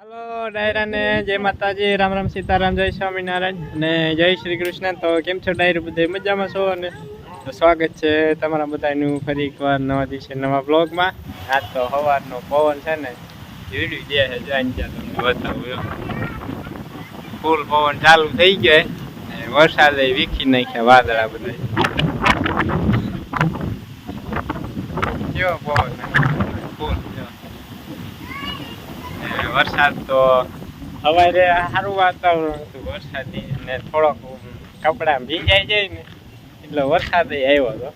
હાલો, ડાયરાને જય માતાજી, રામ રામ સીતારામ, જય સ્વામિનારાયણ અને જય શ્રી કૃષ્ણ. તો કેમ છો ડાયરો બધે? મજામાં છો? અને સ્વાગત છે તમારા બધાનું ફરી એકવાર નવા દિવસે નવા બ્લોગમાં. આજ તો સવારનો પવન છે ને જીડી દે છે ફૂલ પવન ચાલુ થઈ ગયો અને વરસાદે વીખી નાખ્યા વાદળા બધા. કેવો પવન ફૂલ જો. ને વરસાદ તો સવારે સારું વાતાવરણ હતું વરસાદી અને થોડોક કપડાં ભીંજાઈ જાય ને એટલે વરસાદ આવ્યો હતો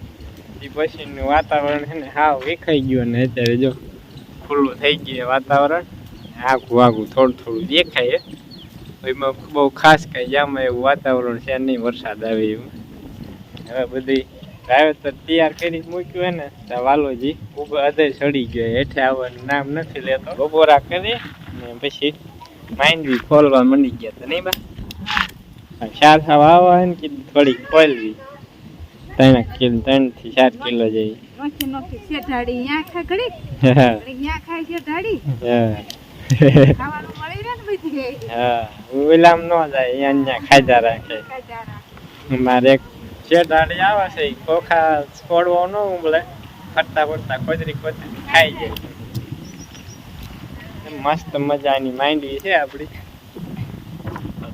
એ પછીનું વાતાવરણ છે ને હાવ વિખાઈ ગયું ને અત્યારે જો ખુલ્લું થઈ ગયું વાતાવરણ. આઘું આઘું થોડું થોડું દેખાય. એમાં બહુ ખાસ કંઈ જામાં એવું વાતાવરણ છે નહીં, વરસાદ આવે એવું. હવે બધી વાવેતર તૈયાર કરી મૂક્યું હોય ને. ત્યાં વાલોજી ઉપર અધે ચડી ગયો. હેઠે આવવાનું નામ નથી લેતો. બપોરા કરી ને પછી માંડવી ખોલવા મંડી ગયા તો નહીં બા? ચાર સાવ આવવા હોય ને કીધું થોડીક ખોલવી. ત્રણ કિલો ત્રણથી ચાર કિલો જેવી. નોખી નોખી શેઠાડી ન્યા ખાય ઘડી? હા ન્યા ખાવાનું મળી રહે ને બધી? હા ઓલામ ન જાય અહીંયા ખાધા રાખે. મારે એક શેઠાડી આવે છે ખોખા છોડવો ન ઉમળે ફરતા ફરતા ખોદરી ખોદરી ખાઈ જાય. મસ્ત મજાની માંડવી છે આપડી.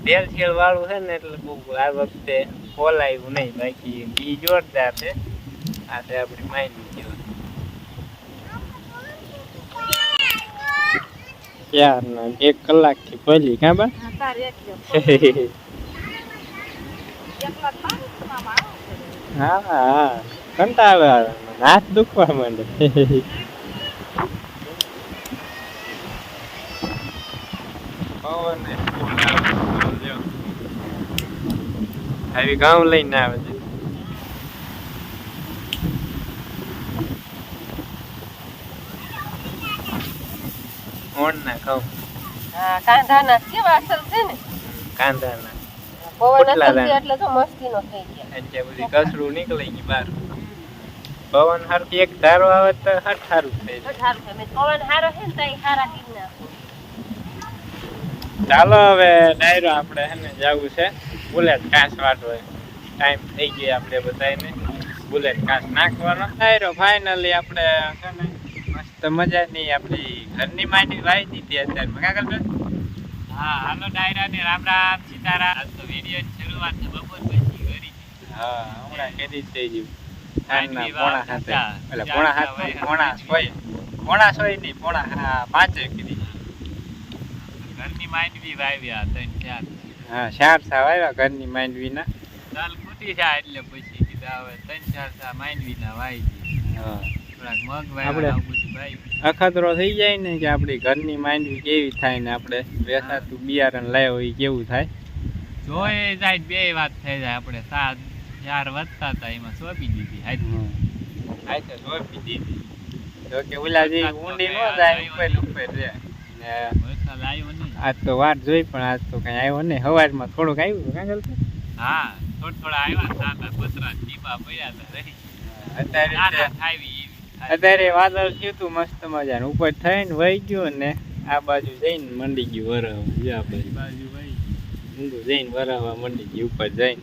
તેલ છેલ વાળું છે ને એટલે બહુ આ વખતે ખોલાયું નહીં. બાકી બી જોરદાર છે. આ છે આપણી માંડવી જેવું. ચાર એક કલાકથી પહેલી કાં બા? હા હા. કંટાળો આવે હાથ દુખવા માંડે પવન એ ફૂલ આવે ઘઉં લઈને આવે છે. ઓણ ના કાંધાના કેવા અસલ છે ને? કાંદા ના પવન અસલ એટલે તો મસ્તીનો થઈ ગયા. એટલે બધી કસરું નીકળી ગઈ બહાર. પવન હરખી એક ધારો આવે તો હટ સારું થઈ જાય. મેં પવન હારો છે ને તો હારા કીધના ચાલો હવે ડાયરો આપણે હે ને જવું છે. બુલેટ કાંસ વાટવો. ટાઈમ થઈ ગયો આપણે બધાને બુલેટ કાંસ નાખવાનો. ડાયરો ફાઇનલી આપણે છે ને મસ્ત મજાની આપણી ઘરની માંડી વાઈ દીધી અત્યારે. કાગળ હા હાલો ડાયરા ને રામ રામ સીતારામ. આજ તો વીડિયો શરૂઆત છે બપોર પછી કરી હા હમણાં કેદી થઈ ગયું. પોણા હાથે. એટલે પોણા હાથ પોણા સોય. પોણા સોય નહીં પોણા હા, પાંચે કીધી. ઘરની માંડવી વાવ્યા ત્રણ ચાર હા ચાર સા વાવ્યા ઘરની માંડવીના? ચાલ ખૂટી જાય એટલે પછી કીધા હવે ત્રણ ચાર સા માંડવી ના વાવી હા. થોડાક મગ વાવ્યા અખતરો થઈ જાય ને કે આપણી ઘરની માંડવી કેવી થાય ને આપણે વેસાતું બિયારણ લાવ્યો એ કેવું થાય? જોઈ જાય બે વાત થઈ જાય. આપણે સાત ચાર વધતા હતા એમાં સોંપી દીધી હાઈ હાઈ તો રોપી દીધી. જો કે ઓલા જે ઊંડી ન જાય ઉપર ઉપર રહે ને વરસાદ આવ્યો નહીં. આજ તો વાત જોઈ પણ આજ તો કઈ આવ્યો ને હવારમાં થોડુંક આવ્યું કાંગલ હા થોડા થોડા આવ્યા સાતા પતરા ટીપા પડ્યા હતા રહી. અત્યારે અત્યારે વાદળ થયું તું મસ્ત મજાનું. ઉપર થઈને વહી ગયું ને આ બાજુ જઈને મંડી ગયું વરાવા જો આ બાજુ બાજુ ભાઈ ઊંધું જઈને વરાવા મંડી ગયું ઉપર જઈને.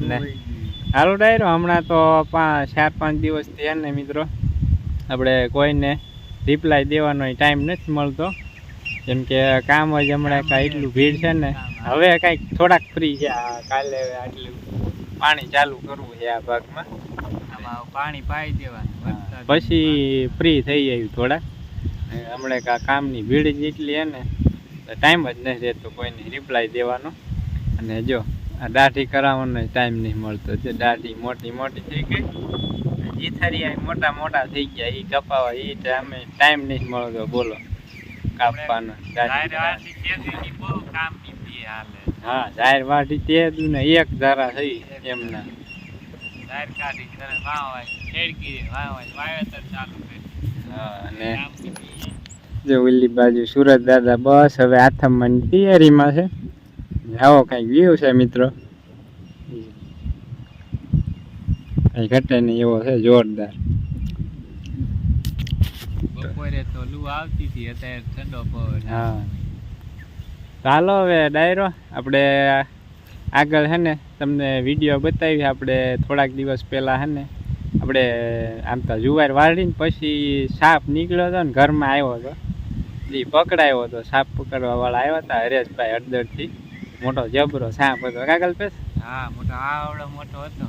વહી. હાલો ડાયરો હમણાં તો પાંચ ચાર પાંચ દિવસ થયા ને મિત્રો. આપણે કોઈને રિપ્લાય દેવાનો ટાઈમ નથી મળતો. કેમ કે કામ જ હમણાં કાંઈ એટલું ભીડ છે ને હવે કાંઈક થોડાક ફ્રી છે. આ કાલે આટલું પાણી ચાલુ કરવું છે આ ભાગમાં. પાણી પાઈ દેવાનું પછી ફ્રી થઈ જાય અને હમણાં કા કામની ભીડ જ એટલી છે ને ટાઈમ જ નથી રહેતો કોઈને રિપ્લાય દેવાનો. અને જો આ દાઢી કરાવવાનો ટાઈમ નહીં મળતો. જે દાઢી મોટી મોટી થઈ ગઈ જીથરિયા મોટા મોટા થઈ ગયા. એ કપાવા એ અમે ટાઈમ નહીં મળતો બોલો. કાપવાનો. હા જાહેર વાઢી તે ને એક ધારા થઈ એમના. જાહેર કાઢી તરત વાવાય ખેડકી વાવાય વાવેતર ચાલુ કરી. હા અને જો ઓલી બાજુ સુરત દાદા બસ હવે આથમવાની તૈયારીમાં છે. આવો કંઈક વ્યૂ છે મિત્રો. કઈ ઘટે નહીં એવો છે જોરદાર. બપોરે તો લૂ આવતી હતી અત્યારે ઠંડો પવન હા. ચાલો હવે ડાયરો આપણે આગળ હે ને તમને વીડિયો બતાવી આપણે થોડાક દિવસ પહેલાં હે ને આપણે આમ તો જુવાર વાળીને પછી સાપ નીકળ્યો હતો ને ઘરમાં આવ્યો હતો. એ પકડાયો હતો સાપ પકડવા વાળા આવ્યા હતા હરેશભાઈ હળદરથી. મોટો જબરો સાપ હતો કાગળ પેસ હા મોટો આવડો મોટો હતો.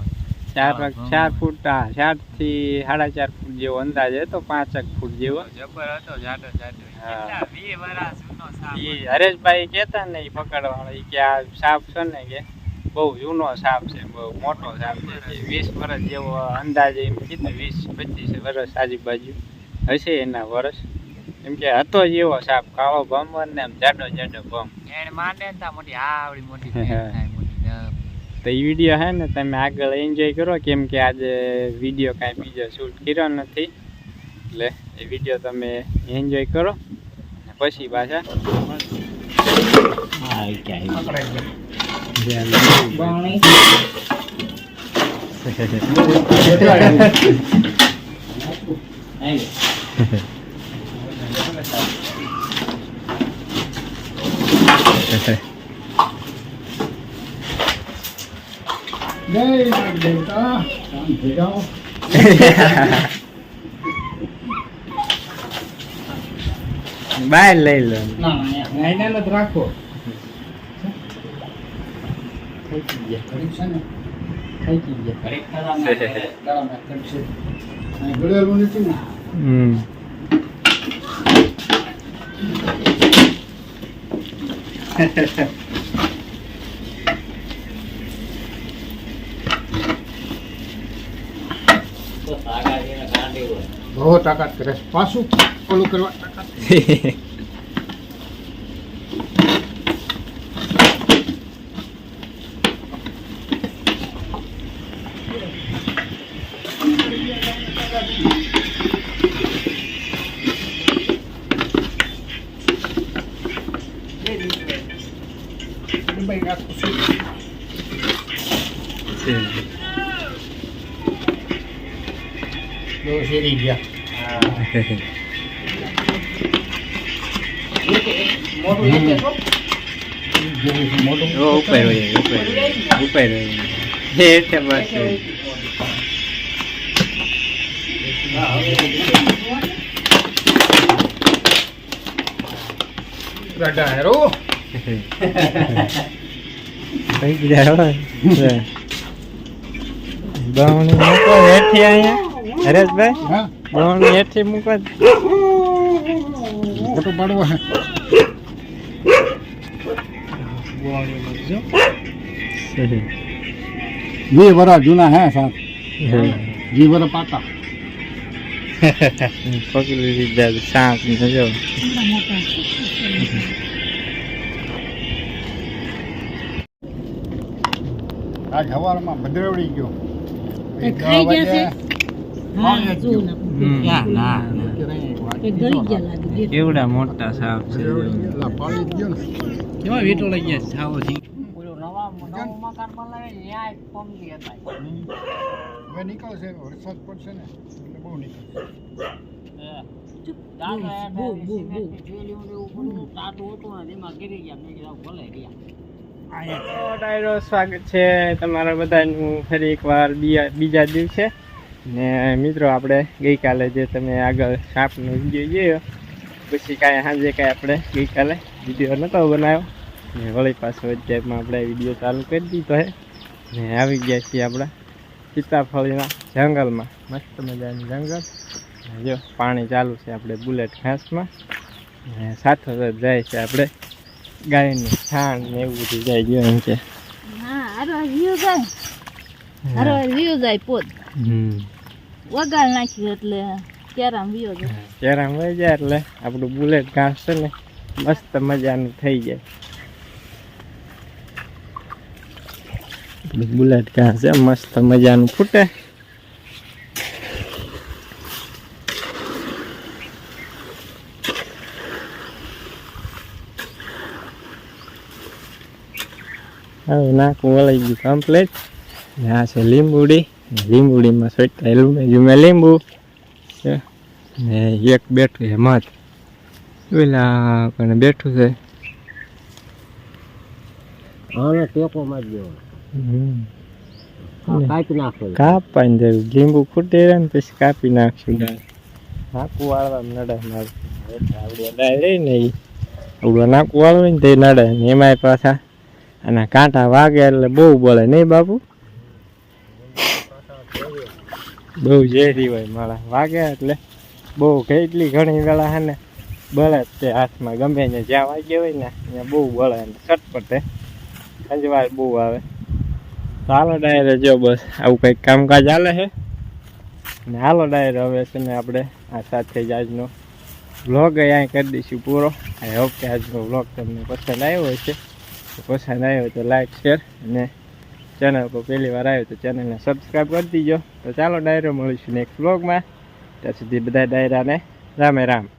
ચાર ચાર ફૂટ હા ચારથી સાડા ચાર જેવો અંદાજ હતો પાંચક ફૂટ જેવો. જબર હતો જાડો જાડો. એ હરેશભાઈ કેતા ને એ પકડવાળા ઈ કે આ સાપ છે ને કે બહુ જૂનો સાપ છે બહુ મોટો સાપ છે વીસ વર્ષ જેવો અંદાજે એમ કીધું વીસ પચીસ વર્ષ આજુબાજુ હશે એના વર્ષ એમ કે હતો જ એવો સાપ કાળો ભમ ને આમ જાડો જાડો ભમ. એને માને મોટી આવડી મોટી હા. ભેંસ થાય મોટી ડબ. તો એ વીડિયો હે ને તમે આગળ એન્જોય કરો કેમ કે આજે વીડિયો કાંઈ બીજો શૂટ કર્યો નથી. એટલે એ વીડિયો તમે એન્જોય કરો. પછી પાછા જય દેવતા શાંતિ જાઓ બહાર લઈ લો. ના રાખો. ઘડીક છે ને થાકી ગયા ઘડીક ખરામાં ગળામાં કટશે અહીં ગળેલું નથી ને હમ બહુ તાકાત કરે છે. પાછું ઓલું કરવા તાકાત દબાઈ જો શેરી ગયા મોટું લેતે છો? જેવું છે મોટું ઓ ઉપર હોય ઉપર હોય, ઉપર હોય. એ એટલે બસ ગાડા હરેશભાઈ હા? બાવણી હેઠી મૂકો. ફોટો પાડવો. હે વી વરા જૂના હે સાહેબ. જી વરા પાતા પકડી લીધા ને જો. આજ હવારમાં ભદ્રવડી ગયો. ખાઈ ગયા છે? કેવડા મોટા સાપ છે. કેવા વીંટો લઈ ગયા છે સાવો થી નીકળશે વરસાદ પડશે ને એટલે બહુ નીકળશે. ડાયરો સ્વાગત છે તમારા બધાનું ફરી એકવાર બીજા બીજા દિવસે. ને મિત્રો આપણે ગઈકાલે જે તમે આગળ સાપનો વીડિયો જોયો પછી કાંઈ સાંજે કાંઈ આપણે ગઈકાલે વીડિયો નહોતો બનાવ્યો. ને વળી પાછો અત્યારમાં આપણે વીડિયો ચાલુ કરી દીધો હે ને આવી ગયા છીએ આપણા સીતાફળીના જંગલમાં. મસ્ત મજાનું જંગલ. જો પાણી ચાલુ છે આપણે બુલેટ ઘાસમાં. ને સાથે સાથ જાય છે આપણે ગાયનું છાણ ને એવું બધું જાય ગયું એમ છે. હા, હારો વ્યૂ જાય પોત. વગાડ નાખ્યું એટલે ક્યારામ વ્યૂ જાય. ત્યારે વહી જાય એટલે આપણું બુલેટ ઘાસ છે ને મસ્ત મજાનું થઈ જાય. બુલેટ ઘાસ છે મસ્ત મજાનું ફૂટે. હવે નાખું વળાઈ ગયું કમ્પ્લીટ આ છે લીંબુડી. લીંબુડીમાં સોટા લીંબુ લીંબુ છે. ને એક બેઠું છે મત પેલા કને બેઠું છે. હવે ટેકો મારી દેવાનો. કાપી નાખો કાપવાની જરૂર લીંબુ ખૂટે રહે ને પછી કાપી નાખશું. નાકું વાળવા નડે મારું. આવડું ડાળ રહી ને એ આવડું નાકું વાળવે ને તે નડે ને એમાંય પાછા અને કાંટા વાગે એટલે બહુ બોલે નહીં બાપુ? બહુ ઝેરી હોય મારા વાગે એટલે બહુ કેટલી ઘણી વેળા હે ને બળે જ તે હાથમાં ગમે ને જ્યાં વાગ્યા હોય ને ત્યાં બહુ બળે ને ચટપટે. ખંજવાળ બહુ આવે. હાલો ડાયરે જો બસ આવું કંઈક કામકાજ ચાલે છે ને હાલો ડાયરે હવે છે ને આપણે આ સાથે જ આજનો વ્લોગ અહીં કરી દઈશું પૂરો. આઈ હોપ કે આજનો વ્લોગ તમને પસંદ આવ્યો હશે. પસંદ આવ્યો તો લાઈક શેર અને ચેનલ પર પહેલી વાર આવ્યો તો ચેનલને સબસ્ક્રાઈબ કરી દીજો. તો ચાલો ડાયરો મળીશું નેક્સ્ટ બ્લોગમાં ત્યાં સુધી બધા ડાયરાને રામે રામ.